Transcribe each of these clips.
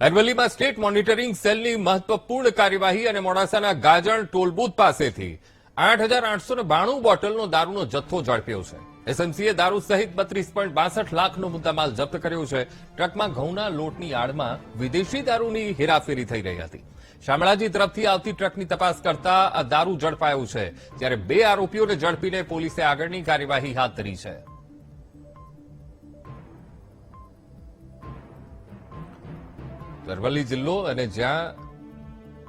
અરવલ્લીમાં state monitoring સેલની મહત્વપૂર્ણ કાર્યવાહી અને મોડાસાના ગાજણ ટોલબૂથ પાસેથી આઠ હજાર આઠસો બાણું બોટલનો દારૂનો જથ્થો ઝડપ્યો છે. એસએમસીએ દારૂ સહિત બત્રીસ પોઈન્ટ બાસઠ લાખનો મુદ્દામાલ જપ્ત કર્યો છે. ટ્રકમાં ઘઉંના લોટની આડમાં વિદેશી દારૂની હેરાફેરી થઈ રહી હતી. શામળાજી તરફથી આવતી ટ્રકની તપાસ કરતા આ દારૂ ઝડપાયો છે. જ્યારે બે આરોપીઓને ઝડપીને પોલીસે આગળની કાર્યવાહી હાથ ધરી છે. અરવલ્લી જિલ્લો અને જ્યાં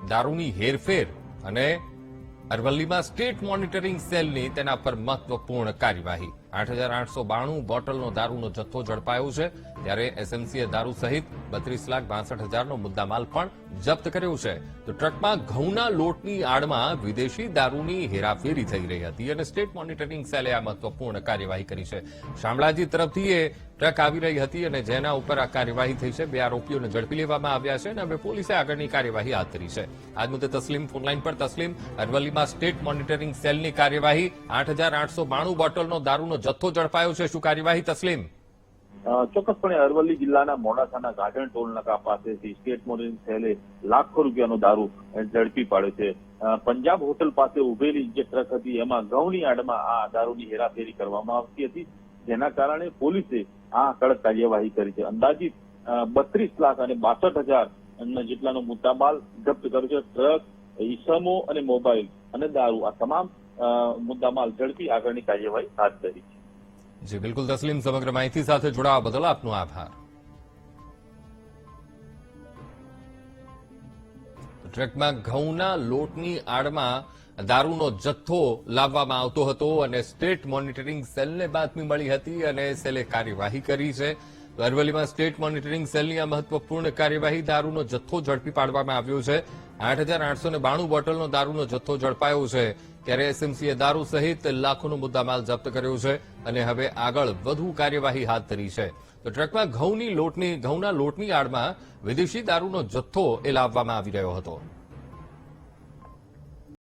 દારૂની હેરફેર અને અરવલ્લીમાં સ્ટેટ મોનિટરિંગ સેલની તેના પર મહત્વપૂર્ણ કાર્યવાહી. આઠ હજાર આઠસો બાણું બોટલનો દારૂનો જથ્થો ઝડપાયો છે. ત્યારે એસએમસીએ દારૂ સહિત બત્રીસ લાખ બાસઠ હજારનો મુદ્દામાલ પણ જપ્ત કર્યો છે. તો ટ્રકમાં ઘઉંના લોટની આડમાં વિદેશી દારૂની હેરાફેરી થઈ રહી હતી અને સ્ટેટ મોનિટરિંગ સેલે આ મહત્વપૂર્ણ કાર્યવાહી કરી છે. શામળાજી તરફથી એ ટ્રક આવી રહી હતી અને જેના ઉપર આ કાર્યવાહી થઈ છે. બે આરોપીઓને ઝડપી લેવામાં આવ્યા છે અને હવે પોલીસે આગળની કાર્યવાહી હાથ ધરી છે. આજ મુદ્દે તસ્લીમ ફોનલાઈન પર તસ્લીમ અરવલ્લીમાં સ્ટેટ મોનિટરિંગ સેલની કાર્યવાહી આઠ હજાર આઠસો બાણું બોટલનો દારૂનો જથ્થો ઝડપાયો છે. શું કાર્યવાહી? તસ્લીમ. ચોક્કસપણે અરવલ્લી જિલ્લાના મોડાસાના ગાજણ ટોલ નાકા પાસેથી સ્ટેટ મોનિટરિંગ સેલે લાખો રૂપિયાનો દારૂ ઝડપી પાડ્યો છે. પંજાબ હોટલ પાસે ઉભેલી જે ટ્રક હતી, એમાં ઘઉંની આડમાં આ દારૂની હેરાફેરી કરવામાં આવતી હતી. જેના કારણે પોલીસે આ કડક કાર્યવાહી કરી છે. અંદાજિત બત્રીસ લાખ અને બાસઠ હજાર જેટલાનો મુદ્દામાલ જપ્ત કર્યો છે. ટ્રક, ઈસમો અને મોબાઈલ અને દારૂ આ તમામ મુદ્દામાલ ઝડપી આગળની કાર્યવાહી હાથ ધરી છે. જી, બિલકુલ તસ્લીમ સમગ્ર માહિતી સાથે જોડાવા બદલ આપનો આભાર. ટ્રકમાં ઘઉંના લોટની આડમાં દારૂનો જથ્થો લાવવામાં આવતો હતો અને સ્ટેટ મોનિટરિંગ સેલને બાતમી મળી હતી અને સેલે કાર્યવાહી કરી છે. અરવલ્લીમાં સ્ટેટ મોનિટરિંગ સેલની આ મહત્વપૂર્ણ કાર્યવાહી દારૂનો જથ્થો ઝડપી પાડવામાં આવ્યો છે. આઠ હજાર આઠસો ને બાણું બોટલનો દારૂનો જથ્થો ઝડપાયો છે. ત્યારે એસએમસીએ દારૂ સહિત લાખોનો મુદ્દામાલ જપ્ત કર્યો છે અને હવે આગળ વધુ કાર્યવાહી હાથ ધરી છે. તો ટ્રકમાં ઘઉંની લોટની ઘઉંના લોટની આડમાં વિદેશી દારૂનો જથ્થો એ લાવવામાં આવી રહ્યો હતો.